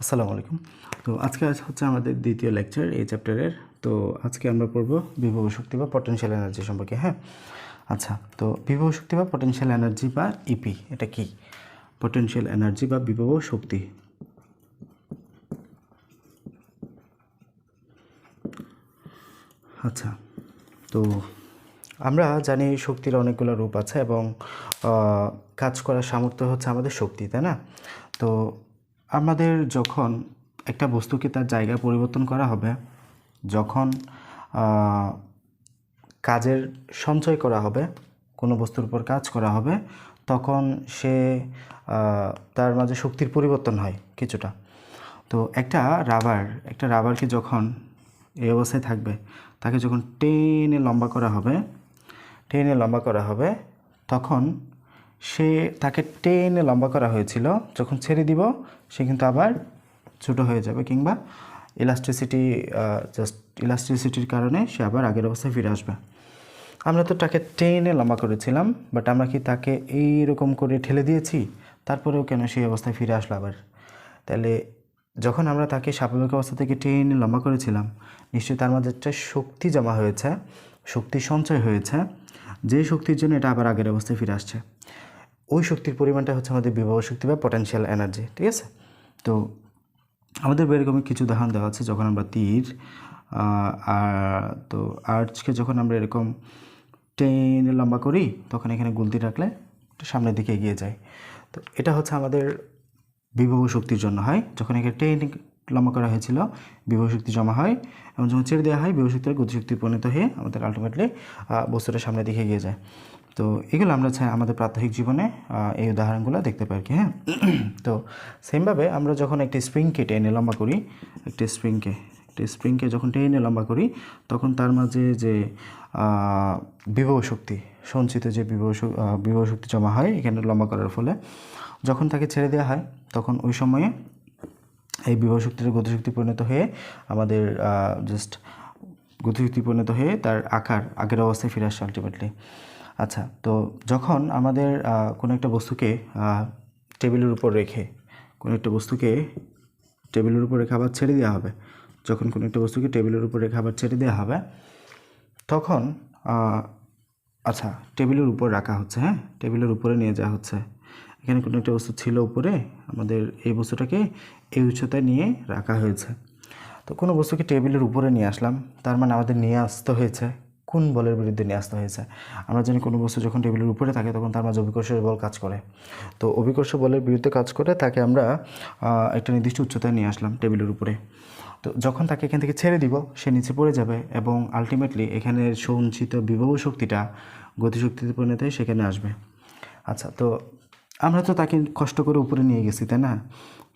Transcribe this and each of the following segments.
আসসালামু আলাইকুম। তো আজকে আজ হচ্ছে আমাদের দ্বিতীয় লেকচার এই চ্যাপ্টারের তো আজকে আমরা পড়ব বিভব শক্তি বা পটেনশিয়াল এনার্জি সম্পর্কে হ্যাঁ? আচ্ছা তো বিভব শক্তি বা পটেনশিয়াল এনার্জি বা ইপি এটা কি? পটেনশিয়াল এনার্জি বা বিভব শক্তি। আচ্ছা তো আমরা জানি শক্তির অনেকগুলো রূপ আছে এবং কাজ করার সামর্থ্য হচ্ছে আমাদের শক্তি, তাই না? তো আমাদের যখন একটা বস্তুকে তার জায়গায় পরিবর্তন করা হবে, যখন কাজের সঞ্চয় করা হবে, কোনো বস্তুর উপর কাজ করা হবে, তখন সে তার মাঝে শক্তির পরিবর্তন হয় কিছুটা। তো একটা রাবার, একটা রাবারকে যখন এই অবস্থায় থাকবে, তাকে যখন টেনে লম্বা করা হবে টেনে লম্বা করা হবে। তখন সে তাকে টেনে লম্বা করা হয়েছিল। যখন ছেড়ে দিব, সে কিন্তু আবার ছোটো হয়ে যাবে কিংবা ইলাস্ট্রিসিটি জাস্ট ইলাস্ট্রিসিটির কারণে সে আবার আগের অবস্থায় ফিরে আসবে। আমরা তো তাকে টেনে লম্বা করেছিলাম বাট আমরা কি তাকে এইরকম করে ঠেলে দিয়েছি? তারপরেও কেন সেই অবস্থায় ফিরে আসলো আবার? তাহলে যখন আমরা তাকে স্বাভাবিক অবস্থা থেকে টেনে লম্বা করেছিলাম, নিশ্চয়ই তার মাঝে একটা শক্তি জমা হয়েছে, শক্তি সঞ্চয় হয়েছে। যে শক্তির জন্য এটা আবার আগের অবস্থায় ফিরে আসছে। ওই শক্তির পরিমাণটা হচ্ছে আমাদের বিভব শক্তি বা পটেনশিয়াল এনার্জি ঠিক আছে? তো আমাদের এরকমই কিছু উদাহরণ দেওয়া আছে যখন আমরা তীর তো আর্চকে যখন আমরা এরকম টেনে লম্বা করি, তখন এখানে গুলতি রাখলে সামনের দিকে এগিয়ে যায়। তো এটা হচ্ছে আমাদের বিভব শক্তির জন্য হয়। যখন এখানে টেনে লম্বা করা হয়েছিল বিভব শক্তি জমা হয় এবং যখন ছেড়ে দেওয়া হয় বিভব শক্তির গতিশক্তি পরিণত হয়ে আমাদের আলটিমেটলি বস্তুটা সামনের দিকে এগিয়ে যায়। তো এগুলো আমরা চাই আমাদের প্রাত্যহিক জীবনে এই উদাহরণগুলো দেখতে পাই কি হ্যাঁ? তো সেমভাবে আমরা যখন একটি স্প্রিংকে টেনে লম্বা করি, একটি স্প্রিংকে একটি স্প্রিংকে যখন টেনে লম্বা করি, তখন তার মাঝে যে বিভব শক্তি, সঞ্চিত যে বিভব বিভব শক্তি জমা হয়, এখানে লম্বা করার ফলে, যখন তাকে ছেড়ে দেওয়া হয়, তখন ওই সময়ে এই বিভব শক্তির গতিশক্তি পরিণত হয়ে আমাদের জাস্ট গতিশক্তি পরিণত হয়ে তার আকার, আগের অবস্থায় ফিরে আসে আলটিমেটলি আচ্ছা তো যখন আমাদের কোনো একটা বস্তুকে টেবিলের উপর রেখে, কোনো একটা বস্তুকে টেবিলের উপর রেখে আবার ছেড়ে দেওয়া হবে, যখন কোনো একটা বস্তুকে টেবিলের উপর রেখে আবার ছেড়ে দেওয়া হবে, তখন আচ্ছা টেবিলের উপর রাখা হচ্ছে হ্যাঁ? টেবিলের উপরে নিয়ে যাওয়া হচ্ছে। এখানে কোনো একটা বস্তু ছিল উপরে, আমাদের এই বস্তুটাকে এই উচ্চতায় নিয়ে রাখা হয়েছে। তো কোনো বস্তুকে টেবিলের উপরে নিয়ে আসলাম, তার মানে আমাদের নিয়ে আসতে হয়েছে, কোন বলের বিরুদ্ধে নিয়ে আসতে হয়েছে। আমরা জানি কোনো বস্তু যখন টেবিলের উপরে থাকে, তখন তার মাঝে অভিকর্ষের বল কাজ করে। তো অভিকর্ষ বলের বিরুদ্ধে কাজ করে, তাকে আমরা একটা নির্দিষ্ট উচ্চতায় নিয়ে আসলাম টেবিলের উপরে। তো যখন তাকে এখান থেকে ছেড়ে দিব, সে নিচে পড়ে যাবে এবং আলটিমেটলি এখানে সঞ্চিত বিভব শক্তিটা, গতিশক্তিতে পরিণত হয়ে সেখানে আসবে। আচ্ছা তো আমরা তো তাকে কষ্ট করে উপরে নিয়ে গেছি তাই না?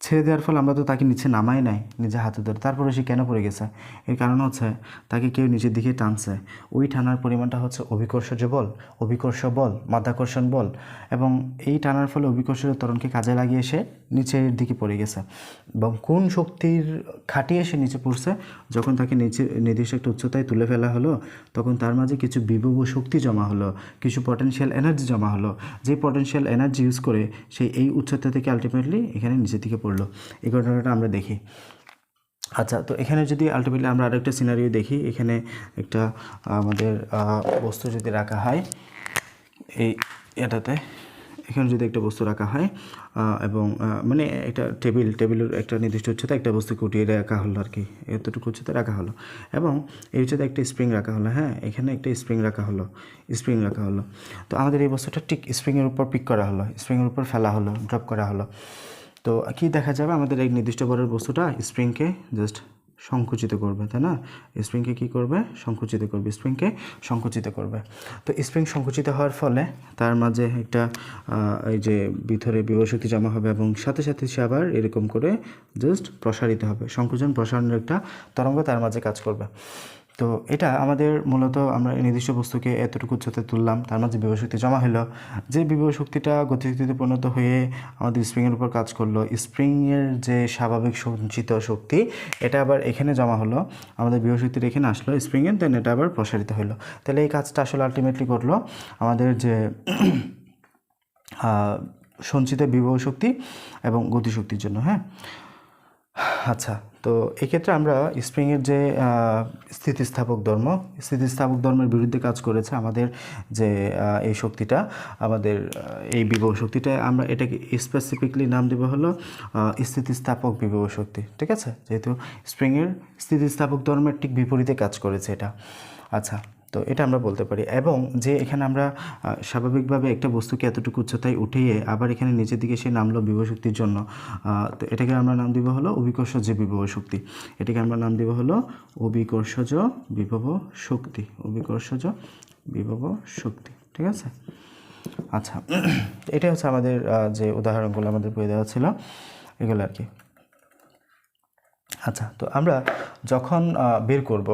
ছেড়ে দেওয়ার ফলে আমরা তো তাকে নিচে নামাই নাই, নিজে হাতে ধরে। তারপরে সে কেন পড়ে গেছে? এর কারণ হচ্ছে তাকে কেউ নিচের দিকে টানছে। ওই টানার পরিমাণটা হচ্ছে অভিকর্ষজ বল, অভিকর্ষ বল, মাধ্যাকর্ষণ বল। এবং এই টানার ফলে অভিকর্ষের তরণকে কাজে লাগিয়ে সে নিচের দিকে পড়ে গেছে। এবং কোন শক্তির খাটিয়ে সে নিচে পড়ছে? যখন তাকে নিচে, নির্দিষ্ট একটা উচ্চতায় তুলে ফেলা হলো, তখন তার মাঝে কিছু বিভব শক্তি জমা হলো, কিছু পটেনশিয়াল এনার্জি জমা হলো। যে পটেনশিয়াল এনার্জি ইউজ করে সেই এই উচ্চতা থেকে আলটিমেটলি এখানে নিচের দিকে পড়ল। এই ঘটনাটা আমরা দেখি। আচ্ছা তো এখানে যদি আলটিমেটলি আমরা আরেকটা সিনারিও দেখি, এখানে একটা, আমাদের বস্তু যদি রাখা হয়, এই এটাতে, এখানে যদি একটা বস্তু রাখা হয় এবং মানে একটা টেবিল টেবিলের একটা নির্দিষ্ট উচ্চতা একটা বস্তুকে উঠিয়ে রাখা হলো আর কি, এতটুকু উচ্চতা রাখা হলো। এবং এই উচ্চতা একটা স্প্রিং রাখা হলো হ্যাঁ এখানে একটা স্প্রিং রাখা হলো স্প্রিং রাখা হলো। তো আমাদের এই বস্তুটা ঠিক স্প্রিংয়ের উপর পিক করা হলো স্প্রিংয়ের উপর ফেলা হলো ড্রপ করা হলো। তো কি দেখা যাবে? আমাদের এই নির্দিষ্ট বরের বস্তুটা স্প্রিংকে জাস্ট সংকুচিত করবে, তাই না? স্প্রিংকে কী করবে? সংকুচিত করবে স্প্রিংকে সংকুচিত করবে। তো স্প্রিং সংকুচিত হওয়ার ফলে তার মাঝে একটা এই যে ভিতরে বিভশক্তি জমা হবে এবং সাথে সাথে সে আবার এরকম করে জাস্ট প্রসারিত হবে। সংকুচন, প্রসারণের একটা তরঙ্গ তার মাঝে কাজ করবে। তো এটা আমাদের মূলত আমরা এই নির্দিষ্ট বস্তুকে এতটুকু উচ্চতায় তুললাম। তার মাঝে বিভব শক্তি জমা হলো। যে বিভব শক্তিটা গতিশক্তিতে পরিণত হয়ে আমাদের স্প্রিংয়ের উপর কাজ করল স্প্রিংয়ের যে স্বাভাবিক সঞ্চিত শক্তি, এটা আবার এখানে জমা হলো। আমাদের বিভব শক্তিটা এখানে আসলো স্প্রিংয়ের দেন এটা আবার প্রসারিত হলো। তাহলে এই কাজটা আসলে আলটিমেটলি করল আমাদের যে সঞ্চিত বিভব শক্তি এবং গতিশক্তির জন্য হ্যাঁ? আচ্ছা। তো এক্ষেত্রে আমরা স্প্রিংয়ের যে স্থিতিস্থাপক ধর্ম, স্থিতিস্থাপক ধর্মের বিরুদ্ধে কাজ করেছে আমাদের যে এই শক্তিটা, আমাদের এই বিভব শক্তিটা, আমরা এটাকে স্পেসিফিকলি নাম দেবো হলো স্থিতিস্থাপক বিভব শক্তি, ঠিক আছে? যেহেতু স্প্রিংয়ের স্থিতিস্থাপক ধর্মের ঠিক বিপরীতে কাজ করেছে এটা। আচ্ছা তো এটা আমরা বলতে পারি। এবং যে এখানে আমরা স্বাভাবিকভাবে একটা বস্তুকে এতটুকু উচ্চতায় উঠিয়ে আবার এখানে নিচের দিকে সে নামলো বিভব শক্তির জন্য। তো এটাকে আমরা নাম দিব হলো অভিকর্ষজ বিভব শক্তি। এটাকে আমরা নাম দিব হলো অভিকর্ষজ বিভব শক্তি। অভিকর্ষজ বিভব শক্তি। ঠিক আছে? আচ্ছা এটা হচ্ছে আমাদের যে উদাহরণগুলো আমাদের বই দেওয়া ছিল। এগুলো আর কি। আচ্ছা তো আমরা যখন বের করব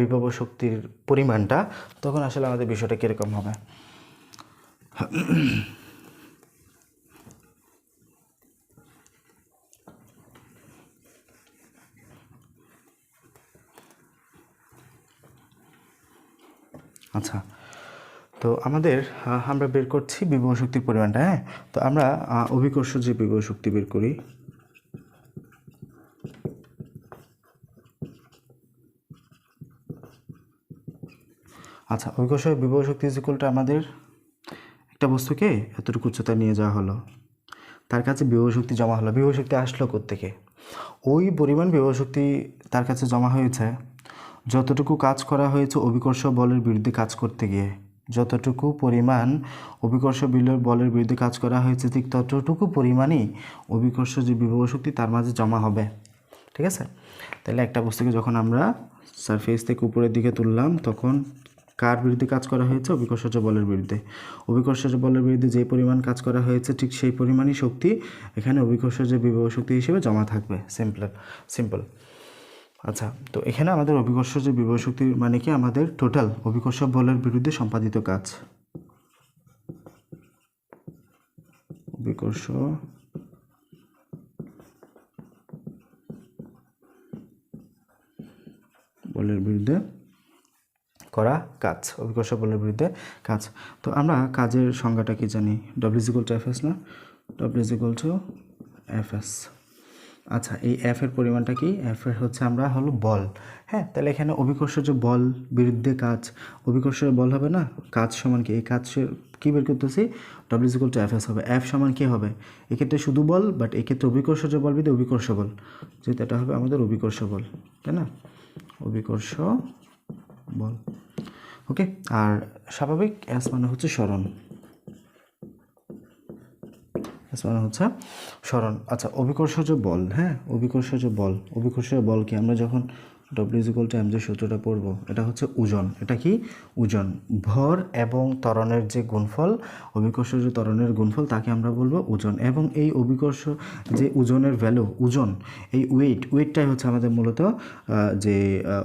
বিভব শক্তির পরিমাণটা, তখন আসলে আমাদের বিষয়টা কীরকম হবে? আচ্ছা তো আমাদের আমরা বের করছি বিভব শক্তির পরিমাণটা হ্যাঁ? তো আমরা অভিকর্ষ যে বিভব শক্তি বের করি আচ্ছা অভিকর্ষ বিভব শক্তি ইজিকুলটা আমাদের একটা বস্তুকে এতটুকু উচ্চতা নিয়ে যাওয়া হলো। তার কাছে বিভব শক্তি জমা হলো। বিভব শক্তি আসলো থেকে ওই পরিমাণ বিভব শক্তি তার কাছে জমা হয়েছে। যতটুকু কাজ করা হয়েছে অভিকর্ষ বলের বিরুদ্ধে কাজ করতে গিয়ে। যতটুকু পরিমাণ অভিকর্ষ বিলের বলের বিরুদ্ধে কাজ করা হয়েছে, ঠিক ততটুকু পরিমাণই অভিকর্ষ যে বিভব শক্তি তার মাঝে জমা হবে। ঠিক আছে? তাহলে একটা বস্তুকে যখন আমরা সারফেস থেকে উপরের দিকে তুললাম, তখন কার বিরুদ্ধে কাজ করা হয়েছে? অভিকর্ষজ বলের বিরুদ্ধে। অভিকর্ষজ বলের বিরুদ্ধে যে পরিমাণ কাজ করা হয়েছে, ঠিক সেই পরিমাণই শক্তি এখানে অভিকর্ষজ বিভব শক্তি হিসেবে জমা থাকবে। Simple simple. আচ্ছা তো এখানে আমাদের অভিকর্ষজ বিভব শক্তি মানে কি? আমাদের টোটাল অভিকর্ষ বলের বিরুদ্ধে সম্পাদিত কাজ। অভিকর্ষ বলের বিরুদ্ধে করা কাজ অভিকর্ষ বলের বিরুদ্ধে কাজ। তো আমরা কাজের সংজ্ঞাটা কি জানি? ডব্লিউজিকল টু এফ এস না? ডব্লিউজিকল টু এফ এস আচ্ছা এই এফ এর পরিমাণটা কি? এফ এর হচ্ছে আমরা হলো বল। হ্যাঁ তাহলে এখানে অভিকর্ষজ বল বিরুদ্ধে কাজ। অভিকর্ষের বল হবে না? কাজ সমান কি? এই কাজের কি বের করতেছি? W is equal to F S হবে। এফ সমান কি হবে? এক্ষেত্রে শুধু বল বাট এক্ষেত্রে অভিকর্ষজ বল বিধে অভিকর্ষ বল। যেহেতু এটা হবে আমাদের অভিকর্ষ বল, তাই না? অভিকর্ষ বল। ওকে? আর স্বাভাবিক, অ্যাস মানে হচ্ছে স্মরণ। মানে হচ্ছে স্মরণ। আচ্ছা অভিকর্ষজ বল হ্যাঁ? অভিকর্ষজ বল। অভিকর্ষজ বল কি আমরা যখন ডব্লিউ ইজিকল টু এম যে সূত্রটা পড়ব, এটা হচ্ছে ওজন। এটা কি? ওজন। ভর এবং ত্বরণের যে গুণফল, অভিকর্ষ যে ত্বরণের গুণফল, তাকে আমরা বলব ওজন। এবং এই অভিকর্ষ যে ওজনের ভ্যালু ওজন, এই ওয়েট ওয়েটটাই হচ্ছে আমাদের মূলত যে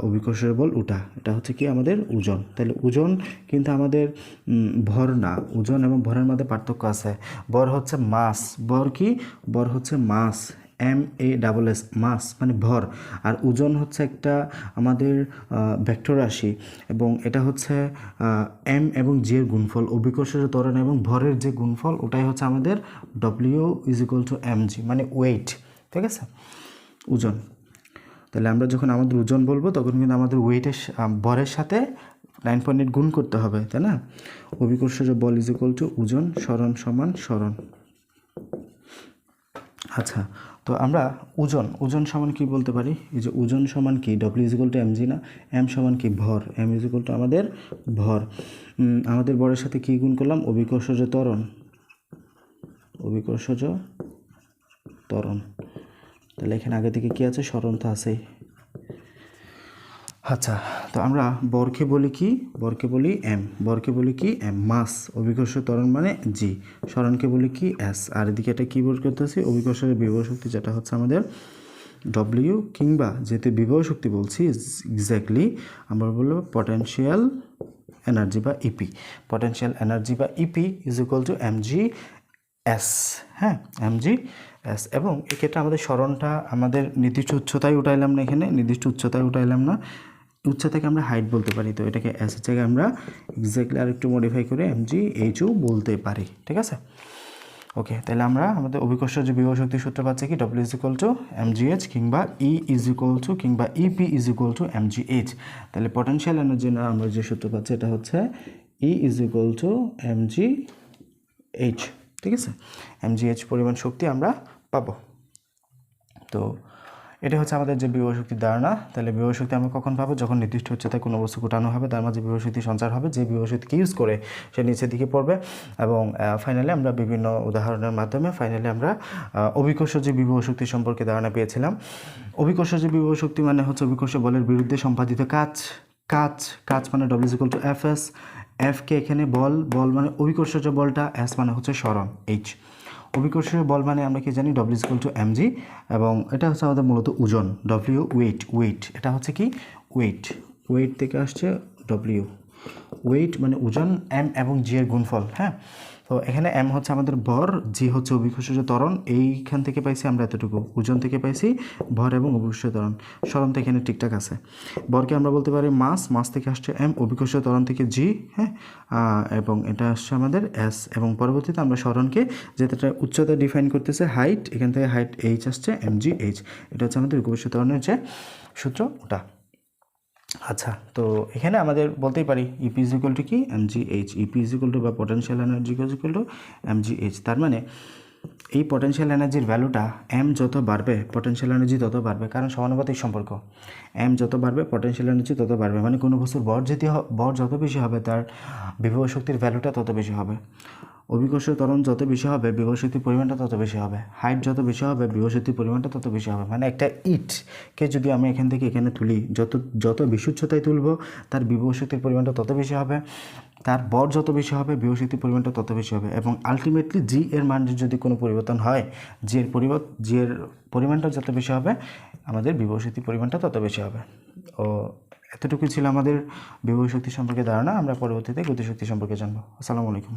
অভিকর্ষের বল, ওটা। এটা হচ্ছে কি? আমাদের ওজন। তাহলে ওজন কিন্তু আমাদের ভর না। ওজন এবং ভরের মধ্যে পার্থক্য আছে। ভর হচ্ছে মাস। ভর কি? ভর হচ্ছে mass. M A double S mass মানে ভর। আর ওজন হচ্ছে একটা আমাদের ভেক্টর রাশি এবং এটা হচ্ছে এম এবং জি এর গুণফল। অভিকর্ষজ ত্বরণ এবং ভরের যে গুণফল, ওটাই হচ্ছে আমাদের W is equal to M G মানে ওয়েট ঠিক আছে? ওজন। তাহলে আমরা যখন আমাদের ওজন বলব, তখন কিন্তু আমাদের ওয়েটের ভরের সাথে নাইন পয়েন্ট গুণ করতে হবে, তাই না? অভিকর্ষজ বল ইজ ইকুয়াল টু ওজন স্মরণ সমান স্মরণ আচ্ছা তো আমরা ওজন ওজন সমান কি বলতে পারি? এই যে ওজন সমান কি? W is equal to M G না? এম সমান কি? ভর। এম ইজিকল টু আমাদের ভর। আমাদের ভরের সাথে কি গুণ করলাম? অভিকর্ষজ ত্বরণ। অভিকর্ষজ ত্বরণ। তাহলে এখানে আগে থেকে কি আছে? স্মরণ তো আছেই আচ্ছা তো আমরা বরকে বলি কি? বরকে বলি এম। বরকে বলি কি? M, mass. অভিকর্ষ ত্বরণ মানে জি। স্মরণকে বলি কি? এস। আর এদিকে এটা কী বের করতেছি অভিকর্ষের বিভব শক্তি, যেটা হচ্ছে আমাদের ডব্লিউ কিংবা যেহেতু বিভব শক্তি বলছি এক্স্যাক্টলি আমরা বলব পটেনশিয়াল এনার্জি বা ইপি পটেনশিয়াল এনার্জি বা EP is equal to M G S হ্যাঁ? এম জি এস এবং এক্ষেত্রে আমাদের স্মরণটা, আমাদের নির্দিষ্ট উচ্চতায় উঠাইলাম না এখানে, নির্দিষ্ট উচ্চতায় উঠাইলাম না। উচ্চতাকে আমরা হাইট বলতে পারি। তো এটাকে এস এর জায়গায় আমরা এক্স্যাক্টলি আর একটু মডিফাই করে এম জি এইচও বলতে পারি, ঠিক আছে? ওকে তাহলে আমরা আমাদের অভিকর্ষ যে বিভব শক্তি সূত্র পাচ্ছি কি? W is equal to M G H কিংবা ই ইজ ইকুয়াল টু কিংবা EP is equal to M G H তাহলে পটেনশিয়াল এনার্জি আমরা যে সূত্র পাচ্ছি এটা হচ্ছে E is equal to M G H ঠিক আছে? এম জি এইচ পরিমাণ শক্তি আমরা পাবো। তো এটা হচ্ছে আমাদের যে বিভব শক্তির ধারণা। তাহলে বিভব শক্তি আমরা কখন পাবো? যখন নির্দিষ্ট উচ্চতায় কোনো বস্তু গোটানো হবে, তার মাঝে বিভব শক্তি সঞ্চার হবে, যে বিভব শক্তিকে ইউজ করে সে নিচের দিকে পড়বে। এবং ফাইনালি আমরা বিভিন্ন উদাহরণের মাধ্যমে ফাইনালি আমরা অভিকর্ষ যে বিভব শক্তি সম্পর্কে ধারণা পেয়েছিলাম। অভিকর্ষ যে বিভব শক্তি মানে হচ্ছে অভিকর্ষ বলের বিরুদ্ধে সম্পাদিত কাজ। কাজ কাজ মানে W equal to F S F কে এখানে বল বল মানে অভিকর্ষ যে বলটা এস মানে হচ্ছে স্মরণ এইচ অভিকর্ষীয় বল মানে আমরা কি জানি? ডব্লিউ ইকুয়াল টু এমজি এবং এটা হচ্ছে আমাদের মূলত ওজন ডব্লিউ ওয়েট ওয়েট এটা হচ্ছে কি? ওয়েট ওয়েট থেকে আসছে ডব্লিউ ওয়েট মানে ওজন এম এবং জি এর গুণফল হ্যাঁ? তো এখানে এম হচ্ছে আমাদের ভর জি হচ্ছে অভিকর্ষজ ত্বরণ, এইখান থেকে পাইছি আমরা এতটুকু। ওজন থেকে পাইছি ভর এবং অভিকর্ষ ত্বরণ। স্মরণ তো এখানে ঠিকঠাক আছে। ভরকে আমরা বলতে পারি মাস মাস থেকে আসছে এম অভিকর্ষ ত্বরণ থেকে জি হ্যাঁ? এবং এটা আসছে আমাদের এস এবং পরবর্তীতে আমরা স্মরণকে যেটা উচ্চতা ডিফাইন করতেছে হাইট এখান থেকে হাইট এইচ আসছে এম জি এইচ এটা হচ্ছে আমাদের অভিকর্ষ ত্বরণের যে সূত্র, ওটা। আচ্ছা তো এখানে আমাদের বলতেই পারি ইপি ইজ ইকুয়াল টু কি? M G H EP is equal to বা potential energy is equal to M G H তার মানে এই পটেনশিয়াল এনার্জির ভ্যালুটা এম যত বাড়বে পটেনশিয়াল এনার্জি তত বাড়বে, কারণ সমানুপাতিক সম্পর্ক। এম যত বাড়বে পটেনশিয়াল এনার্জি তত বাড়বে। মানে কোনো বস্তুর বর যেতে বর যত বেশি হবে, তার বিভব শক্তির ভ্যালুটা তত বেশি হবে। অভিকর্ষ ত্বরণ যত বেশি হবে বিভব শক্তির পরিমাণটা তত বেশি হবে। হাইট যত বেশি হবে বিভব শক্তির পরিমাণটা তত বেশি হবে। মানে একটা ইটকে যদি আমি এখান থেকে এখানে তুলি, যত যত বেশি উচ্চতায় তুলবো, তার বিভব শক্তির পরিমাণটা তত বেশি হবে, তার বর যত বেশি হবে বিভব শক্তির পরিমাণটা তত বেশি হবে। এবং আলটিমেটলি জি এর মানের যদি কোনো পরিবর্তন হয় জি এর পরিবর্তন জি এর পরিমাণটা যত বেশি হবে, আমাদের বিভব শক্তির পরিমাণটা তত বেশি হবে। ও এতটুকু ছিল আমাদের বিভব শক্তি সম্পর্কে ধারণা। আমরা পরবর্তীতে গতিশক্তি সম্পর্কে জানব। আসসালামু আলাইকুম।